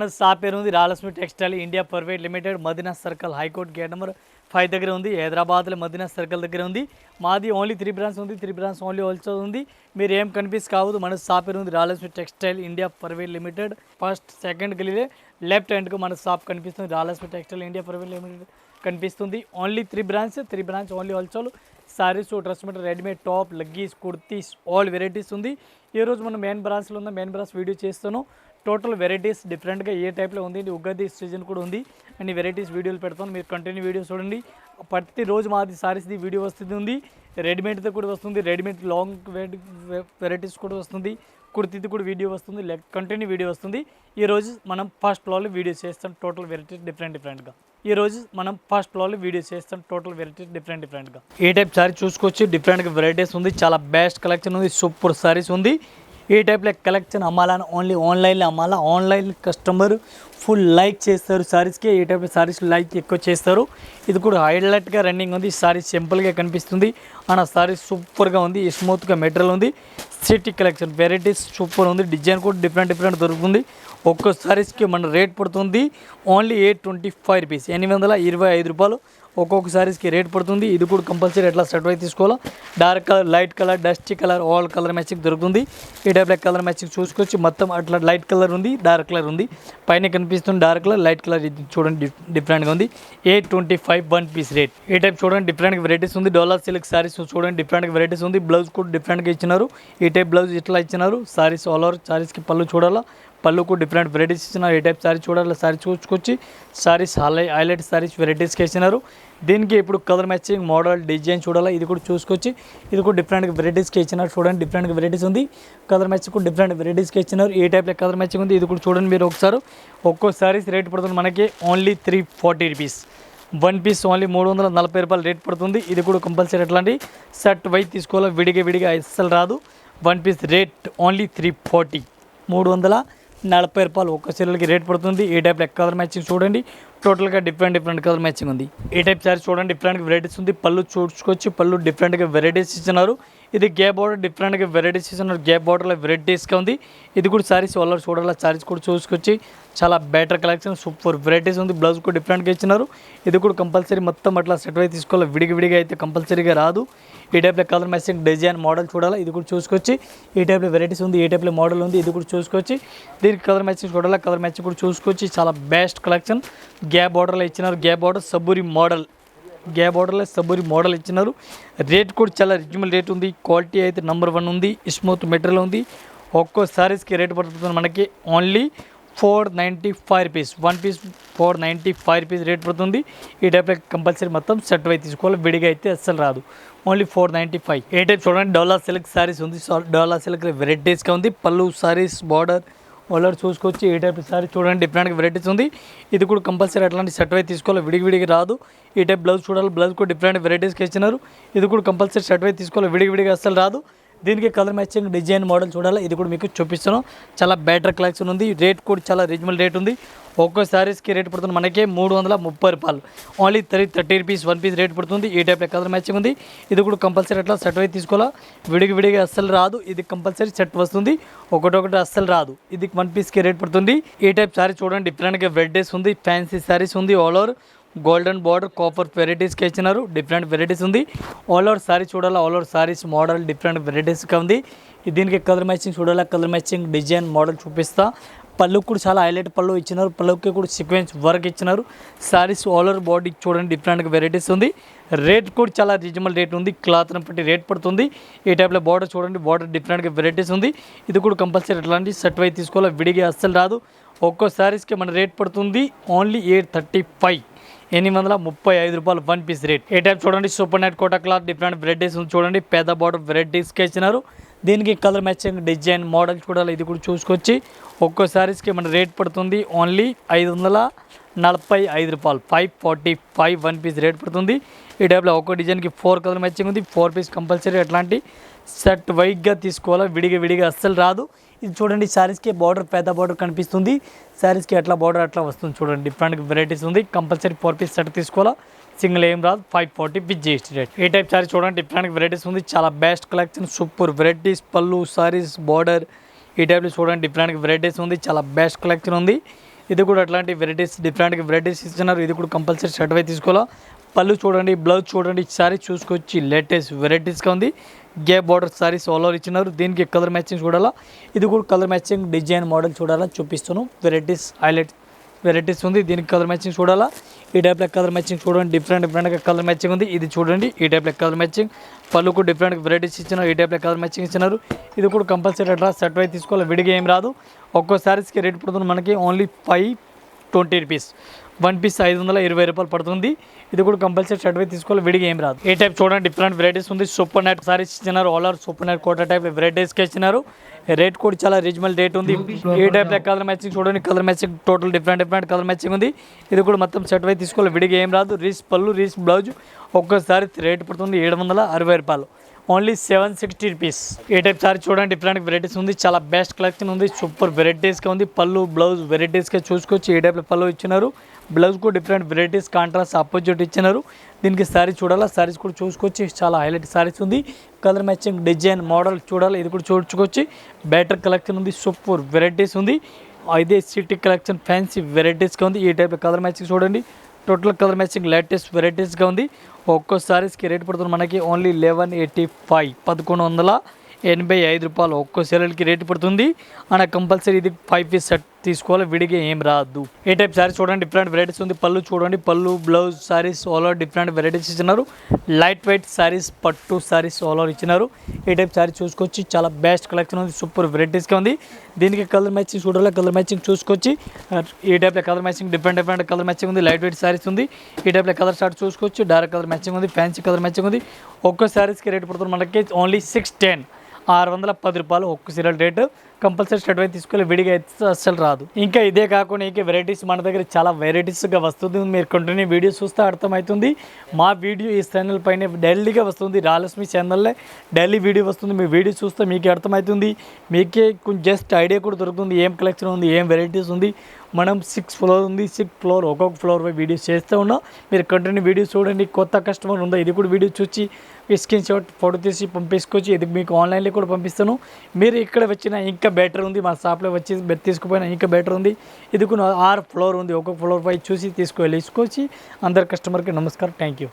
మన షాప్ పేరు ఉంది. Ralakshmi textile India private limited Madina circle high court gate number five దగ్గర ఉంది. హైదరాబాద్లో మదీనా సర్కిల్ దగ్గర ఉంది. మాది ఓన్లీ త్రీ బ్రాంచ్ ఉంది. త్రీ బ్రాంచ్ ఓన్లీ హోల్సేల్ ఉంది. మీరు ఏం కన్ఫ్యూజ్ కావద్దు. మన షాప్ పేరు ఉంది. Ralakshmi textile India private limited. First second గలీలే left హ్యాండ్కు మన షాప్ కనిపిస్తుంది. Ralakshmi textile India private limited కనిపిస్తుంది. Only three branch three branch only wholesale. Saris dress material readymade top leggings kurtis all varieties ఉంది. ఈరోజు మనం main బ్రాంచ్లో ఉన్న main branch video చేస్తాను టోటల్ వెరైటీస్ డిఫరెంట్గా ఏ టైప్లో ఉంది ఉగాది సీజన్ కూడా ఉంది. అన్ని వెరైటీస్ వీడియోలు పెడతాను మీరు కంటిన్యూ వీడియోస్ చూడండి. ప్రతి రోజు మాది సారీస్ది వీడియో వస్తుంది ఉంది. రెడీమేడ్తో కూడా వస్తుంది రెడీమేడ్ లాంగ్ వెరైటీస్ కూడా వస్తుంది కుర్తీది కూడా వీడియో వస్తుంది లెక్ కంటిన్యూ వీడియో వస్తుంది. ఈరోజు మనం ఫస్ట్ ఫ్లోర్లో వీడియో చేస్తాం టోటల్ వెరైటీస్ డిఫరెంట్ డిఫరెంట్గా. ఈ రోజు మనం ఫస్ట్ ఫ్లోర్లో వీడియో చేస్తాం టోటల్ వెరైటీస్ డిఫరెంట్ డిఫరెంట్గా. ఏ టైప్ సారీ చూసుకోవచ్చు డిఫరెంట్గా వెరైటీస్ ఉంది చాలా బెస్ట్ కలెక్షన్ ఉంది సూపర్ సారీస్ ఉంది. ఈ టైప్లో కలెక్షన్ అమ్మాలని ఓన్లీ ఆన్లైన్లో అమ్మాలా? ఆన్లైన్ కస్టమర్ ఫుల్ లైక్ చేస్తారు. సారీస్కి ఈ టైప్ సారీస్ లైక్ ఎక్కువ చేస్తారు. ఇది కూడా హైలైట్గా రన్నింగ్ ఉంది. సారీ సింపుల్గా కనిపిస్తుంది. అన్న సారీ సూపర్గా ఉంది. స్మూత్గా మెటీరియల్ ఉంది. సిటీ కలెక్షన్ వెరైటీస్ సూపర్ ఉంది. డిజైన్ కూడా డిఫరెంట్ డిఫరెంట్ దొరుకుతుంది. ఒక్కో సారీస్కి మన రేట్ పడుతుంది. Only eight twenty five rupees ఎనిమిది వందల ఇరవై ఐదు రూపాయలు ఒక్కొక్క సారీస్కి రేట్ పడుతుంది. ఇది కూడా కంపల్సరీ ఎట్లా సెట్ అయి తీసుకోవాలా. Dark colour light colour dusty colour all colour matching దొరుకుతుంది. ఈ టైప్ కలర్ మ్యాచింగ్ చూసుకోవచ్చు. మొత్తం అట్లా లైట్ కలర్ ఉంది డార్క్ కలర్ ఉంది. పైన కనిపిస్తుంది డార్క్ కలర్ లైట్ కలర్ ఇది చూడండి డిఫరెంట్గా ఉంది. Eight twenty five one piece rate ఈ టైప్ చూడండి డిఫరెంట్ వెరైటీస్ ఉంది. డోలార్ సిల్క్ సారీస్ చూడండి డిఫరెంట్ వెరైటీస్ ఉంది. బ్లౌజ్ కూడా డిఫరెంట్గా ఇచ్చినారు. ఈ టైప్ బ్లౌజ్ ఇట్లా ఇచ్చినారు. సారీస్ ఆల్ ఓవర్ సారీస్కి పళ్ళు చూడాలా. పళ్ళుకు డిఫరెంట్ వెరైటీస్ ఇచ్చినారు ఏ టైప్ సారీ చూడాలి సారీ చూసుకొచ్చి సారీస్ హైలై హైలైట్ సారీస్ వెరైటీస్కి ఇచ్చినారు దీనికి ఇప్పుడు కలర్ మ్యాచింగ్ మోడల్ డిజైన్ చూడాలి ఇది కూడా చూసుకొచ్చి ఇది కూడా డిఫరెంట్ వెరైటీస్కి ఇచ్చినారు చూడండి డిఫరెంట్ వెరైటీస్ ఉంది. కలర్ మ్యాచింగ్ కూడా డిఫరెంట్ వెరైటీస్కి ఇచ్చినారు ఏ టైప్లో కలర్ మ్యాచింగ్ ఉంది ఇది కూడా చూడండి మీరు ఒకసారి. ఒక్కో సారీస్ రేట్ పడుతుంది మనకి only three forty rupees one piece only మూడు వందల నలభై రూపాయలు రేట్ పడుతుంది. ఇది కూడా కంపల్సరీ ఎట్లాంటి సెట్ వై తీసుకోవాలి విడిగా విడిగా అస్సలు రాదు. One piece rate only three forty మూడు వందల నలభై రూపాయలు ఒక్క చీరలకి రేట్ పడుతుంది. ఏ టైప్ కలర్ మ్యాచింగ్ చూడండి. టోటల్గా డిఫరెంట్ డిఫరెంట్ కలర్ మ్యాచింగ్ ఉంది. ఏ టైప్ సారీ చూడండి డిఫరెంట్ వెరైటీస్ ఉంది. పళ్ళు చూసుకొచ్చి పళ్ళు డిఫరెంట్గా వెరైటీస్ ఇచ్చినారు ఇది గ్యాప్ బార్డర్ డిఫరెంట్గా వెరైటీస్ ఇచ్చినారు గ్యాప్ బార్డర్లో వెరైటీస్గా ఉంది. ఇది కూడా సారీస్ వాళ్ళ చూడాలి. సారీస్ కూడా చూసుకొచ్చి చాలా బెటర్ కలెక్షన్ సూపర్ వెరైటీస్ ఉంది. బ్లౌజ్ కూడా డిఫరెంట్గా ఇచ్చినారు ఇది కూడా కంపల్సరీ మొత్తం అట్లా సెట్ అయి తీసుకోవాలి. విడిగా విడిగా అయితే కంపల్సరీగా రాదు. ఈ టైప్లో కలర్ మ్యాచింగ్ డిజైన్ మోడల్ చూడాలి? ఇది కూడా చూసుకొచ్చి ఈ టైప్లో వెరైటీస్ ఉంది ఈ టైప్లో మోడల్ ఉంది ఇది కూడా చూసుకొచ్చి దీనికి కలర్ మ్యాచింగ్ చూడాలి? కలర్ మ్యాచింగ్ కూడా చూసుకొచ్చి చాలా బెస్ట్ కలెక్షన్ గ్యాప్ బార్డర్లో ఇచ్చినారు. గ్యాప్ బార్డర్ సబ్బూరి మోడల్ గ్యాప్ బార్డర్లో సబ్బూరి మోడల్ ఇచ్చినారు. రేట్ కూడా చాలా రిజనబుల్ రేట్ ఉంది. క్వాలిటీ అయితే నెంబర్ వన్ ఉంది. స్మూత్ మెటీరియల్ ఉంది. ఒక్కో శారీస్కి రేట్ పడుతుంది మనకి. Only four ninety five rupees. One piece four ninety five rupees rate పడుతుంది. ఈ టైప్లో కంపల్సరీ మొత్తం సెట్ అయి తీసుకోవాలి. విడిగా అయితే అస్సలు రాదు. Only four ninety five. ఏ టైప్ చూడండి డోలా సిల్క్ సారీస్ ఉంది. డోలా సిల్క్ వెరైటీస్గా ఉంది. పళ్ళు సారీస్ బార్డర్ వాళ్ళు చూసుకొచ్చి ఏ టైప్ సారీ చూడండి. డిఫరెంట్ వెరైటీస్ ఉంది. ఇది కూడా కంపల్సరీ అట్లాంటి సెట్ అయితే తీసుకోవాలి. విడిగి విడిగి రాదు. ఈ టైప్ బ్లౌజ్ చూడాలి. బ్లౌజ్ కూడా డిఫరెంట్ వెరైటీస్కి ఇచ్చినారు. ఇది కూడా కంపల్సరీ సెట్ అయితే తీసుకోవాలి. విడిగి విడిగా అస్సలు రాదు. దీనికి కలర్ మ్యాచింగ్ డిజైన్ మోడల్ చూడాలి? ఇది కూడా మీకు చూపిస్తాను చాలా బెటర్ కలెక్షన్ ఉంది. రేట్ కూడా చాలా రీజనబుల్ రేట్ ఉంది. ఒక్కో శారీస్కి రేట్ పడుతుంది మనకే మూడు వందల ముప్పై రూపాయలు. Only three thirty rupees one piece rate పడుతుంది. ఈ టైప్లో కలర్ మ్యాచింగ్ ఉంది. ఇది కూడా కంపల్సరీ అట్లా సెట్ అయితే తీసుకోవాలా? విడిగి విడిగా అస్సలు రాదు. ఇది కంపల్సరీ సెట్ వస్తుంది. ఒకటొకటి అస్సలు రాదు. ఇది వన్ పీస్కి రేట్ పడుతుంది. ఈ టైప్ శారీ చూడండి. డిఫరెంట్గా వెడ్డేస్ ఉంది ఫ్యాన్సీ శారీస్ ఉంది all over golden border copper వెరైటీస్కి ఇచ్చినారు. డిఫరెంట్ వెరైటీస్ ఉంది. ఆల్ ఓవర్ సారీ చూడాలి? All over saris model different వెరైటీస్గా ఉంది. దీనికి కలర్ మ్యాచింగ్ చూడాలి? కలర్ మ్యాచింగ్ డిజైన్ మోడల్ చూపిస్తా. పళ్ళు కూడా చాలా హైలైట్ పళ్ళు ఇచ్చినారు. పళ్ళుకి కూడా సీక్వెన్స్ వర్క్ ఇచ్చినారు. శారీస్ ఆల్ ఓవర్ బాడీకి చూడండి డిఫరెంట్గా వెరైటీస్ ఉంది. రేట్ కూడా చాలా రీజనబుల్ రేట్ ఉంది. క్లాత్ని బట్టి రేట్ పడుతుంది. ఈ టైప్లో బార్డర్ చూడండి బార్డర్ డిఫరెంట్గా వెరైటీస్ ఉంది. ఇది కూడా కంపల్సరీ ఎట్లాంటి సెట్ అయి తీసుకోవాలి? విడిగా అస్సలు రాదు. ఒక్కో శారీస్కి మన రేట్ పడుతుంది ఓన్లీ ఎయిట్ థర్టీ ఫైవ్. ఎనిమిది వందల ముప్పై ఐదు రూపాయలు వన్ పీస్ రేట్. ఏ టైప్ చూడండి super net Kota cloth different varieties ఉంది చూడండి. పెద్ద బార్డర్ వెరైటీస్కి ఇచ్చినారు. దీనికి కలర్ మ్యాచింగ్ డిజైన్ మోడల్ చూడాలి ఇది కూడా చూసుకొచ్చి ఒక్కో శారీస్కి మన రేట్ పడుతుంది ఓన్లీ ఐదు వందల నలభై ఐదు రూపాయలు. Five forty five one piece rate పడుతుంది. ఈ టైప్లో ఒక్కో డిజైన్కి ఫోర్ కలర్ మ్యాచింగ్ ఉంది. ఫోర్ పీస్ కంపల్సరీ అట్లాంటి సెట్ వైగ్గా తీసుకోవాలా విడిగా విడిగా అస్సలు రాదు. ఇది చూడండి శారీస్కి బార్డర్ పెద్ద బార్డర్ కనిపిస్తుంది. శారీస్కి ఎట్లా బార్డర్ అట్లా వస్తుంది చూడండి. డిఫరెంట్ వెరైటీస్ ఉంది. కంపల్సరీ ఫోర్ పీస్ సెట్ తీసుకోవాలా. సింగిల్ ఏం రాదు. Five forty with GST rate A type sari చూడండి డిఫరెంట్ వెరైటీస్ ఉంది. చాలా బెస్ట్ కలెక్షన్ సూపర్ వెరైటీస్ పళ్ళు సారీస్ బార్డర్ ఈ టైప్లో చూడండి డిఫరెంట్ వెరైటీస్ ఉంది. చాలా బెస్ట్ కలెక్షన్ ఉంది. ఇది కూడా అట్లాంటి వెరైటీస్ డిఫరెంట్ వెరైటీస్ ఇస్తున్నారు. ఇది కూడా కంపల్సరీ షర్ట్ వై తీసుకోవాలా. పళ్ళు చూడండి బ్లౌజ్ చూడండి సారీ చూసుకొచ్చి లేటెస్ట్ వెరైటీస్గా ఉంది. గే బార్డర్ సారీస్ ఆల్ ఓవర్ ఇచ్చినారు. దీనికి కలర్ మ్యాచింగ్ చూడాలా? ఇది కూడా కలర్ మ్యాచింగ్ డిజైన్ మోడల్ చూడాలా? చూపిస్తాను వెరైటీస్ హైలైట్ వెరైటీస్ ఉంది. దీనికి కలర్ మ్యాచింగ్ చూడాలా? ఈ టైప్లో కలర్ మ్యాచింగ్ చూడండి. డిఫరెంట్ డిఫరెంట్గా కలర్ మ్యాచింగ్ ఉంది. ఇది చూడండి. ఈ టైప్లో కలర్ మ్యాచింగ్ పళ్ళుకు డిఫరెంట్ వెరైటీస్ ఇచ్చినారు. ఈ టైప్లో కలర్ మ్యాచింగ్ ఇచ్చినారు. ఇది కూడా కంపల్సరీ అట్లా సెట్ వై తీసుకోవాలి. విడిగా ఏం రాదు. ఒక్కో శారీస్కి రేట్ పడుతుంది మనకి only five twenty rupees one piece ఐదు వందల ఇరవై రూపాయలు పడుతుంది. ఇది కూడా కంపల్సరీ షర్ట్ వైపు తీసుకోవాలి విడిగా ఏం రాదు. ఏ టైప్ చూడండి డిఫరెంట్ వెరైటీస్ ఉంది. సూపర్ నైట్ సారీస్ ఇచ్చినారు all are super net Kota type వెరైటీస్కి ఇచ్చినారు. రేట్ కూడా చాలా రీజనబుల్ రేట్ ఉంది. ఏ టైప్ కలర్ మ్యాచింగ్ చూడండి colour matching total different different colour matching ఉంది. ఇది కూడా మొత్తం షర్ట్ వైపు తీసుకోవాలి విడిగా ఏం రాదు. రీస్ పళ్ళు రీస్ బ్లౌజ్ ఒక్కసారి రేట్ పడుతుంది ఏడు వందల అరవై రూపాయలు. Only seven sixty rupees. ఏ టైప్ సారీ చూడండి డిఫరెంట్ వెరైటీస్ ఉంది. చాలా బెస్ట్ కలెక్షన్ ఉంది. సూపర్ వెరైటీస్గా ఉంది. పళ్ళు బ్లౌజ్ వెరైటీస్గా చూసుకోవచ్చు. ఏ టైప్లో పళ్ళు ఇచ్చినారు. బ్లౌజ్ కూడా డిఫరెంట్ వెరైటీస్ కాంట్రాస్ట్ ఆపోజిట్ ఇచ్చినారు. దీనికి సారీ చూడాలా? సారీస్ కూడా చూసుకోవచ్చు. చాలా హైలైట్ సారీస్ ఉంది. కలర్ మ్యాచింగ్ డిజైన్ మోడల్ చూడాలి? ఇది కూడా చూసుకోవచ్చు. బెటర్ కలెక్షన్ ఉంది. సూపర్ వెరైటీస్ ఉంది. ఇదే సిటీ కలెక్షన్ ఫ్యాన్సీ వెరైటీస్గా ఉంది. ఈ టైప్ కలర్ మ్యాచింగ్ చూడండి. టోటల్ కలర్ మ్యాచింగ్ లేటెస్ట్ వెరైటీస్గా ఉంది. ఒక్కో సారీస్కి రేట్ పడుతుంది మనకి ఓన్లీ లెవెన్ ఎయిటీ ఫైవ్ పదకొండు వందల ఎనభై ఐదు రూపాయలు ఒక్కో సెలర్కి రేట్ పడుతుంది. అండ్ కంపల్సరీ ఇది ఫైవ్ పీస్ సెట్ తీసుకోవాలి విడిగా ఏం రాదు. ఏ టైప్ సారీస్ చూడండి డిఫరెంట్ వెరైటీస్ ఉంది. పళ్ళు చూడండి పళ్ళు blouse saris all over different varieties ఇచ్చినారు. లైట్ వెయిట్ శారీస్ పట్టు శారీస్ ఆల్ ఓవర్ ఇచ్చినారు. ఏ టైప్ సారీ చూసుకొచ్చి చాలా బెస్ట్ కలెక్షన్ ఉంది సూపర్ వెరైటీస్గా ఉంది. దీనికి కలర్ మ్యాచింగ్ చూడాలి కలర్ మ్యాచింగ్ చూసుకొచ్చి ఈ టైప్లో colour matching different different colour matching ఉంది లైట్ వెయిట్ శారీస్ ఉంది. ఈ టైప్లో కలర్ షార్ట్ చూసుకోవచ్చు డార్క్ కలర్ మ్యాచింగ్ ఉంది ఫ్యాన్సీ కలర్ మ్యాచింగ్ ఉంది. ఒక్కో శారీస్కి రేట్ పడుతుంది మనకి ఓన్లీ సిక్స్ టెన్ ఆరు వందల పది రూపాయలు ఒక్క సీరియల్ రేటు కంపల్సరీ స్టేట్ అయితే తీసుకెళ్ళి విడిగా అయితే అస్సలు రాదు. ఇంకా ఇదే కాకుండా ఇంకా వెరైటీస్ మన దగ్గర చాలా వెరైటీస్గా వస్తుంది. మీరు కంటిన్యూ వీడియో చూస్తే అర్థమవుతుంది. మా వీడియో ఈ ఛానల్ పైన డైలీగా వస్తుంది. రాలక్ష్మి ఛానల్లో డైలీ వీడియో వస్తుంది. మీ వీడియో చూస్తే మీకు అర్థమవుతుంది. మీకే కొంచెం జస్ట్ ఐడియా కూడా దొరుకుతుంది. ఏం కలెక్షన్ ఉంది? ఏం వెరైటీస్ ఉంది? మనం సిక్స్ ఫ్లోర్ ఉంది సిక్స్ ఫ్లోర్ ఒక్కొక్క ఫ్లోర్ పై వీడియోస్ చేస్తూ ఉన్నాం. మీరు కంటిన్యూ వీడియో చూడండి. కొత్త కస్టమర్ ఉందా? ఇది కూడా వీడియో చూసి స్క్రీన్ షాట్ ఫోటో తీసి పంపించుకోవచ్చు ఇది మీకు ఆన్లైన్లో కూడా పంపిస్తాను. మీరు ఇక్కడ వచ్చిన ఇంకా బెటర్ ఉంది. మా షాప్లో వచ్చి తీసుకుపోయినా ఇంకా బెటర్ ఉంది. ఇది కూడా ఆరు ఫ్లోర్ ఉంది. ఒక్కొక్క ఫ్లోర్ పై చూసి తీసుకువెళ్ళి తీసుకొచ్చి అందరు కస్టమర్కి నమస్కారం. Thank you